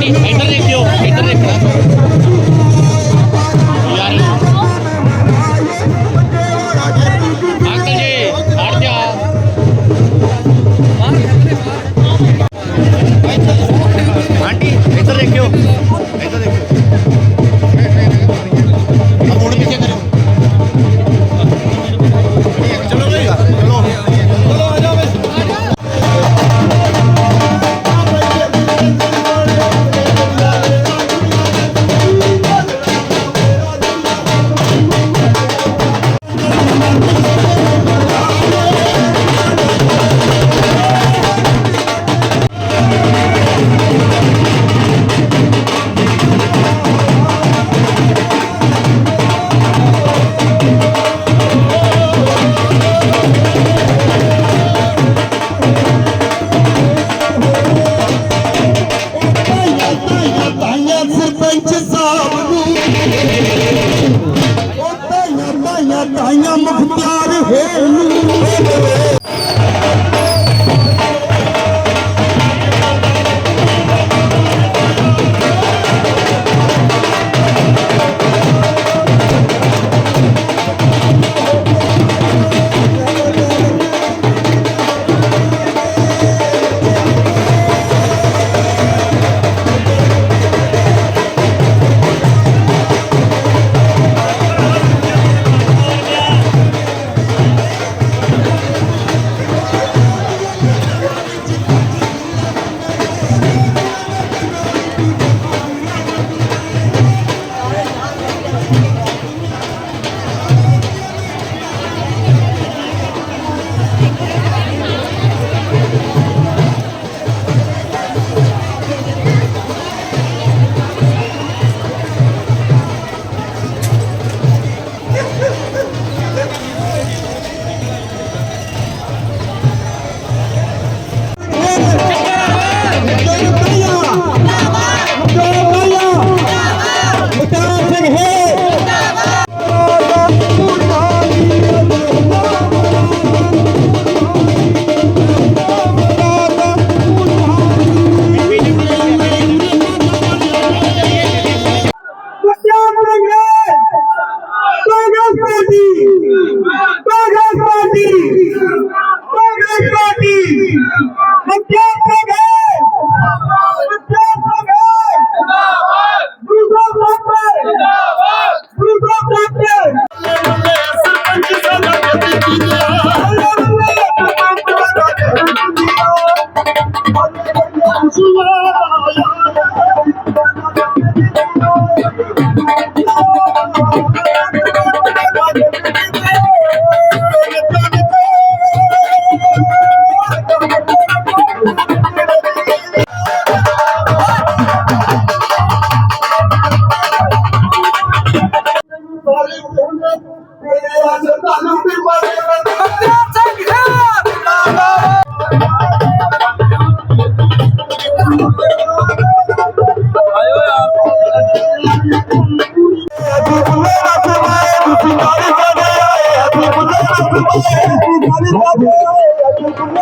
Tony, ahí está.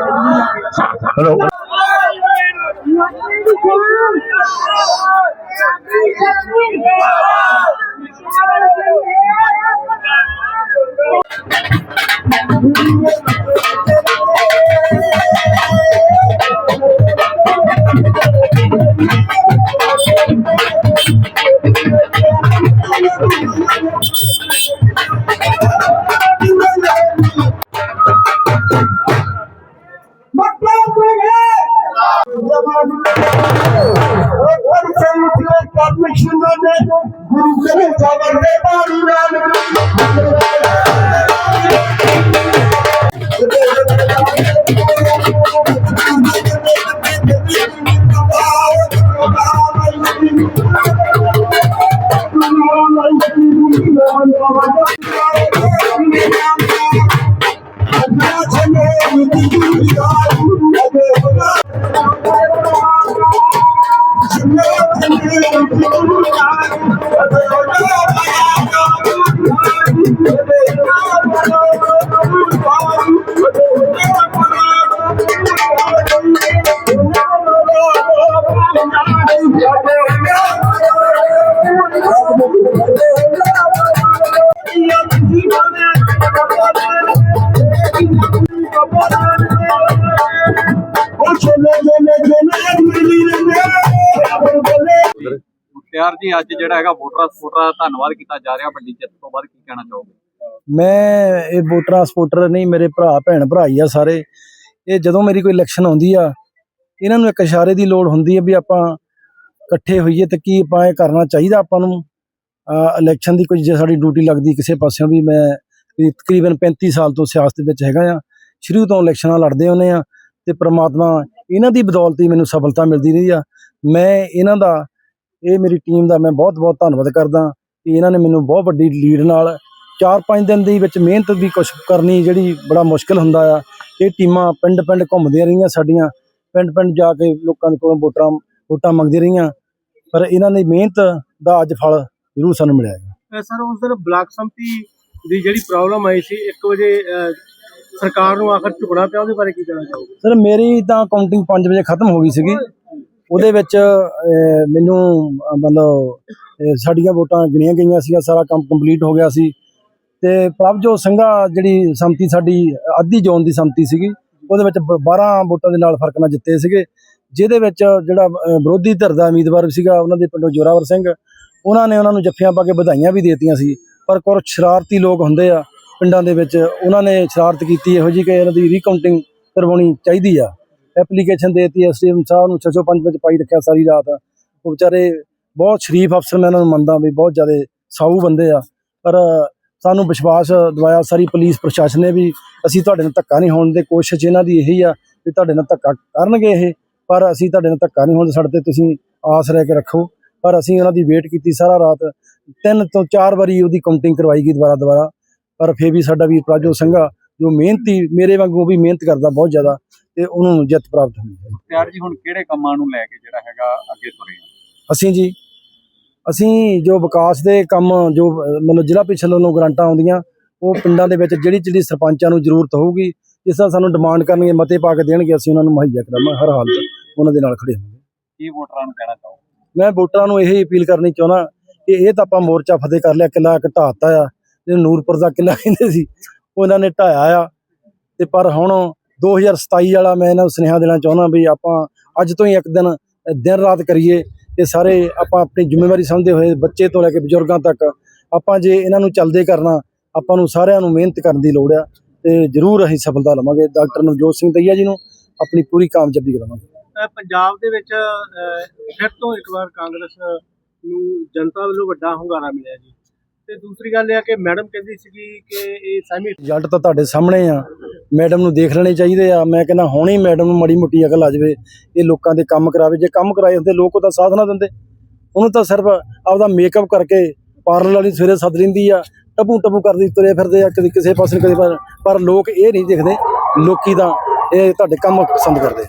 Hello. Hello. I'm ਮੁਖਤਿਆਰ ਜੀ, ਅੱਜ ਜਿਹੜਾ ਹੈਗਾ ਵੋਟਰਾਂ ਸਪੋਰਟਰਾਂ ਦਾ ਧੰਨਵਾਦ ਕੀਤਾ ਜਾ ਰਿਹਾ ਵੱਡੀ ਜਿੱਤ ਤੋਂ ਬਾਅਦ, ਕੀ ਕਹਿਣਾ ਚਾਹੋਗੇ? ਮੈਂ ਇਹ ਵੋਟਰਾਂ ਸਪੋਰਟਰ ਨਹੀਂ, ਮੇਰੇ ਭਰਾ, ਭੈਣ ਭਰਾ ਹੀ ਆ ਸਾਰੇ। ਇਹ ਜਦੋਂ ਮੇਰੀ ਕੋਈ ਇਲੈਕਸ਼ਨ ਆਉਂਦੀ ਆ, ਇਹਨਾਂ ਨੂੰ ਇੱਕ ਇਸ਼ਾਰੇ ਦੀ ਲੋੜ ਹੁੰਦੀ ਹੈ ਵੀ ਆਪਾਂ ਇਕੱਠੇ ਹੋਈਏ ਤੇ ਕੀ ਆਪਾਂ ਇਹ ਕਰਨਾ ਚਾਹੀਦਾ ਆਪਾਂ ਨੂੰ। ਇਲੈਕਸ਼ਨ ਦੀ ਕੋਈ ਜੇ ਸਾਡੀ ਡਿਊਟੀ ਲੱਗਦੀ ਕਿਸੇ ਪਾਸਿਓਂ ਵੀ ਮੈਂ ਤਕਰੀਬਨ 35 ਸਾਲ ਤੋਂ ਸਿਆਸਤ ਵਿੱਚ ਹੈਗਾ ਆ। ਸ਼ੁਰੂ ਤੋਂ ਇਲੈਕਸ਼ਨਾਂ ਲੜਦੇ ਹੁੰਦੇ ਆ ਤੇ ਪ੍ਰਮਾਤਮਾ ਇਹਨਾਂ ਦੀ ਬਦੌਲਤ ਹੀ ਮੈਨੂੰ ਸਫਲਤਾ ਮਿਲਦੀ ਰਹੀ ਆ। ਮੈਂ ਇਹਨਾਂ ਦਾ, ਇਹ ਮੇਰੀ ਟੀਮ ਦਾ ਮੈਂ ਬਹੁਤ ਬਹੁਤ ਧੰਨਵਾਦ ਕਰਦਾ ਕਿ ਇਹਨਾਂ ਨੇ ਮੈਨੂੰ ਬਹੁਤ ਵੱਡੀ ਲੀਡ ਨਾਲ 4-5 ਦਿਨ ਦੇ ਵਿੱਚ ਮਿਹਨਤ ਵੀ ਕੁਛ ਕਰਨੀ ਜਿਹੜੀ ਬੜਾ ਮੁਸ਼ਕਲ ਹੁੰਦਾ ਆ। ਇਹ ਟੀਮਾਂ ਪਿੰਡ ਪਿੰਡ ਘੁੰਮਦੀਆਂ ਰਹੀਆਂ ਸਾਡੀਆਂ ਪਿੰਡ ਪਿੰਡ ਜਾ ਕੇ ਲੋਕਾਂ ਦੇ ਕੋਲੋਂ ਵੋਟਾਂ ਵੋਟਾਂ ਮੰਗਦੀਆਂ ਰਹੀਆਂ। ਪਰ ਇਹਨਾਂ ਦੀ ਮਿਹਨਤ ਦਾ ਅੱਜ ਫਲ ਜ਼ਰੂਰ ਸਾਨੂੰ ਮਿਲਿਆ ਹੈ ਸਰ ਉਸ ਦਿਨ ਬਲਾਕ ਸੰਮਤੀ ਦੀ ਜਿਹੜੀ ਪ੍ਰੋਬਲਮ ਆਈ ਸੀ 1 ਵਜੇ ਅਹ, ਸਰਕਾਰ ਨੂੰ ਆਖਰ ਝੁਕਣਾ ਪਿਆ ਉਹਦੇ ਬਾਰੇ ਕੀ ਕਹਿਣਾ ਚਾਹੋਗੇ? ਸਰ ਮੇਰੀ ਤਾਂ ਕਾਊਂਟਿੰਗ 5 ਵਜੇ ਖਤਮ ਹੋ ਗਈ ਸੀਗੀ। ਉਹਦੇ ਵਿੱਚ ਅਹ, ਮੈਨੂੰ ਅਹ, ਮਤਲਬ ਅਹ, ਸਾਡੀਆਂ ਵੋਟਾਂ ਗਿਣੀਆਂ ਗਈਆਂ ਸੀਗਾ ਸਾਰਾ ਕੰਮ ਕੰਪਲੀਟ ਹੋ ਗਿਆ ਸੀ। ਤੇ ਪ੍ਰਭਜੋਤ ਸਿੰਘਾ ਜਿਹੜੀ ਸੰਮਤੀ ਸਾਡੀ ਅੱਧੀ ਜ਼ੋਨ ਦੀ ਸੰਮਤੀ ਸੀਗੀ ਉਹਦੇ ਵਿੱਚ ਬ- 12 ਵੋਟਾਂ ਦੇ ਨਾਲ ਫ਼ਰਕ ਨਾਲ ਜਿੱਤੇ ਸੀਗੇ। ਜਿਹਦੇ ਵਿੱਚ ਜਿਹੜਾ ਅਹ, ਵਿਰੋਧੀ ਧਿਰ ਦਾ ਉਮੀਦਵਾਰ ਸੀਗਾ ਉਹਨਾਂ ਦੇ ਪਿੰਡੋਂ ਜੋਰਾਵਰ ਸਿੰਘ ਉਹਨਾਂ ਨੇ ਉਹਨਾਂ ਨੂੰ ਜੱਫੀਆਂ ਪਾ ਕੇ ਵਧਾਈਆਂ ਵੀ ਦਿੱਤੀਆਂ ਸੀ। ਪਰ ਕੁਝ ਸ਼ਰਾਰਤੀ ਲੋਕ ਹੁੰਦੇ ਆ ਪਿੰਡਾਂ ਦੇ ਵਿੱਚ, ਉਹਨਾਂ ਨੇ ਸ਼ਰਾਰਤ ਕੀਤੀ ਇਹੋ ਜੀ ਕਿ ਇਹਨਾਂ ਦੀ ਰੀਕਾਊਂਟਿੰਗ ਕਰਵਾਉਣੀ ਚਾਹੀਦੀ ਆ। ਐਪਲੀਕੇਸ਼ਨ ਦੇਤੀ ਐਸਡੀਐਮ ਸਾਹਿਬ ਨੂੰ 605 ਵਿੱਚ ਪਾਈ ਰੱਖਿਆ ਸਾਰੀ ਰਾਤ। ਉਹ ਵਿਚਾਰੇ ਬਹੁਤ ਸ਼ਰੀਫ ਅਫਸਰ ਮੈਂ ਇਹਨਾਂ ਨੂੰ ਮੰਨਦਾ ਵੀ ਬਹੁਤ ਜ਼ਿਆਦਾ ਸਾਊ ਬੰਦੇ ਆ। ਪਰ ਸਾਨੂੰ ਵਿਸ਼ਵਾਸ ਦਿਵਾਇਆ ਸਾਰੀ ਪੁਲਿਸ ਪ੍ਰਸ਼ਾਸਨ ਨੇ ਵੀ ਅਸੀਂ ਤੁਹਾਡੇ ਨਾਲ ਧੱਕਾ ਨਹੀਂ ਹੋਣ ਦੇ ਕੋਸ਼ਿਸ਼ ਇਹਨਾਂ ਦੀ ਇਹੀ ਆ ਵੀ ਤੁਹਾਡੇ ਨਾਲ ਧੱਕਾ ਕਰਨਗੇ ਇਹ, ਪਰ ਅਸੀਂ ਤੁਹਾਡੇ ਨਾਲ ਧੱਕਾ ਨਹੀਂ ਹੋਣ ਸਾਡੇ ਤੇ ਤੁਸੀਂ ਆਸ ਰਹਿ ਕੇ ਰੱਖੋ। ਪਰ ਅਸੀਂ ਉਹਨਾਂ ਦੀ ਵੇਟ ਕੀਤੀ ਸਾਰਾ ਰਾਤ। ਤਿੰਨ ਤੋਂ ਚਾਰ ਵਾਰੀ ਉਹਦੀ ਕਾਊਂਟਿੰਗ ਕਰਵਾਈ ਗਈ ਦੁਬਾਰਾ ਦੁਬਾਰਾ। ਪਰ ਫੇਰ ਵੀ ਸਾਡਾ ਵੀਰ ਪ੍ਰਾਜੋ ਸਿੰਘਾ ਜੋ ਮਿਹਨਤੀ ਮੇਰੇ ਵਾਂਗੂ ਉਹ ਵੀ ਮਿਹਨਤ ਕਰਦਾ ਬਹੁਤ ਜ਼ਿਆਦਾ ਤੇ ਉਹਨੂੰ ਜਿੱਤ ਪ੍ਰਾਪਤ ਹੋਈ ਹੈ। ਮੁਖਤਿਆਰ ਜੀ ਹੁਣ ਕਿਹੜੇ ਕੰਮਾਂ ਨੂੰ ਲੈ ਕੇ ਜਿਹੜਾ ਹੈਗਾ ਅੱਗੇ ਤੁਰੇ ਅਸੀਂ ਜੀ ਅਸੀਂ ਜੋ ਵਿਕਾਸ ਦੇ ਕੰਮ ਜੋ ਮਤਲਬ ਜ਼ਿਲ੍ਹਾ ਪਿਛਲੇ ਨੂੰ ਗ੍ਰਾਂਟਾਂ ਆਉਂਦੀਆਂ ਉਹ ਪਿੰਡਾਂ ਦੇ ਵਿੱਚ ਜਿਹੜੀ ਜਿਹੜੀ ਸਰਪੰਚਾਂ ਨੂੰ ਜ਼ਰੂਰਤ ਹੋਊਗੀ ਜਿਸ ਤਰ੍ਹਾਂ ਸਾਨੂੰ ਡਿਮਾਂਡ ਕਰਨਗੇ ਮਤੇ ਪਾ ਕੇ ਦੇਣਗੇ ਅਸੀਂ ਉਹਨਾਂ ਨੂੰ ਮੁਹੱਈਆ ਕਰਾਂਗੇ ਹਰ ਹਾਲਤ ਉਹਨਾਂ ਦੇ ਨਾਲ ਖੜੇ ਹੋਵਾਂਗੇ। ਕੀ ਵੋਟਰਾਂ ਨੂੰ ਕਹਿਣਾ ਚਾਹੋਗੇ? ਮੈਂ ਵੋਟਰਾਂ ਨੂੰ ਇਹ ਅਪੀਲ ਕਰਨੀ ਚਾਹੁੰਦਾ ਕਿ ਇਹ ਤਾਂ ਆਪਾਂ ਮੋਰਚਾ ਫਤਿਹ ਕਰ ਲਿਆ ਕਿਲਾ ਇੱਕ ਢਾਤਾ ਆ ਜਿਹਨੂੰ ਨੂਰਪੁਰ ਦਾ ਕਿਲਾ ਕਹਿੰਦੇ ਸੀ ਉਹ ਇਹਨਾਂ ਨੇ ਢਾਇਆ ਆ। ਤੇ ਪਰ ਹੁਣ 2027 ਵਾਲਾ ਮੈਂ ਇਹਨਾਂ ਨੂੰ ਸੁਨੇਹਾ ਦੇਣਾ ਚਾਹੁੰਦਾ ਵੀ ਆਪਾਂ ਅੱਜ ਤੋਂ ਹੀ ਇੱਕ ਦਿਨ ਦਿਨ ਰਾਤ ਕਰੀਏ ਤੇ ਸਾਰੇ ਆਪਾਂ ਆਪਣੀ ਜ਼ਿੰਮੇਵਾਰੀ ਸਮਝਦੇ ਹੋਏ ਬੱਚੇ ਤੋਂ ਲੈ ਕੇ ਬਜ਼ੁਰਗਾਂ ਤੱਕ ਆਪਾਂ ਜੇ ਇਹਨਾਂ ਨੂੰ ਚੱਲਦੇ ਕਰਨਾ, ਆਪਾਂ ਨੂੰ ਸਾਰਿਆਂ ਨੂੰ ਮਿਹਨਤ ਕਰਨ ਦੀ ਲੋੜ ਆ ਤੇ ਜ਼ਰੂਰ ਅਸੀਂ ਸਫਲਤਾ ਲਵਾਂਗੇ। ਡਾਕਟਰ ਨਵਜੋਤ ਸਿੰਘ ਦਈਆ ਜੀ ਨੂੰ ਆਪਣੀ ਪੂਰੀ ਕਾਮਯਾਬੀ ਕਰਾਵਾਂਗੇ ਪੰਜਾਬ ਦੇ ਵਿੱਚ ਫਿਰ ਤੋਂ ਇੱਕ ਵਾਰ ਕਾਂਗਰਸ ਨੂੰ ਜਨਤਾ ਵੱਲੋਂ ਵੱਡਾ ਹੁੰਗਾਰਾ ਮਿਲਿਆ ਜੀ। ਤੇ ਦੂਸਰੀ ਗੱਲ ਇਹ ਆ ਕਿ ਮੈਡਮ ਕਹਿੰਦੀ ਸੀਗੀ ਕਿ ਇਹ ਸੈਮੀ ਰਿਜ਼ਲਟ ਤਾਂ ਤੁਹਾਡੇ ਸਾਹਮਣੇ ਆ। ਮੈਡਮ ਨੂੰ ਦੇਖ ਲੈਣੇ ਚਾਹੀਦੇ ਆ। ਮੈਂ ਕਹਿੰਦਾ ਹੁਣੇ ਮੈਡਮ ਨੂੰ ਮੜੀ ਮੁੱਟੀ ਅਕਲ ਆ ਜਾਵੇ। ਇਹ ਲੋਕਾਂ ਦੇ ਕੰਮ ਕਰਾਵੇ। ਜੇ ਕੰਮ ਕਰਾਏ ਹੁੰਦੇ ਲੋਕ ਉਹਦਾ ਸਾਥ ਨਾ ਦਿੰਦੇ। ਉਹਨੂੰ ਤਾਂ ਸਿਰਫ ਆਪਦਾ ਮੇਕਅਪ ਕਰਕੇ ਪਾਰਲਰ ਵਾਲੀ ਸਵੇਰੇ ਸੱਦ ਲੈਂਦੀ ਆ। ਟਬੂ ਟਬੂ ਕਰਦੀ ਤੁਰੇ ਫਿਰਦੇ ਆ ਕਦੇ ਕਿਸੇ ਪਾਸੇ ਨੂੰ, ਕਦੇ ਪਰ ਪਰ ਲੋਕ ਇਹ ਨਹੀਂ ਦੇਖਦੇ। ਲੋਕੀ ਤਾਂ ਇਹ ਤੁਹਾਡੇ ਕੰਮ ਪਸੰਦ ਕਰਦੇ।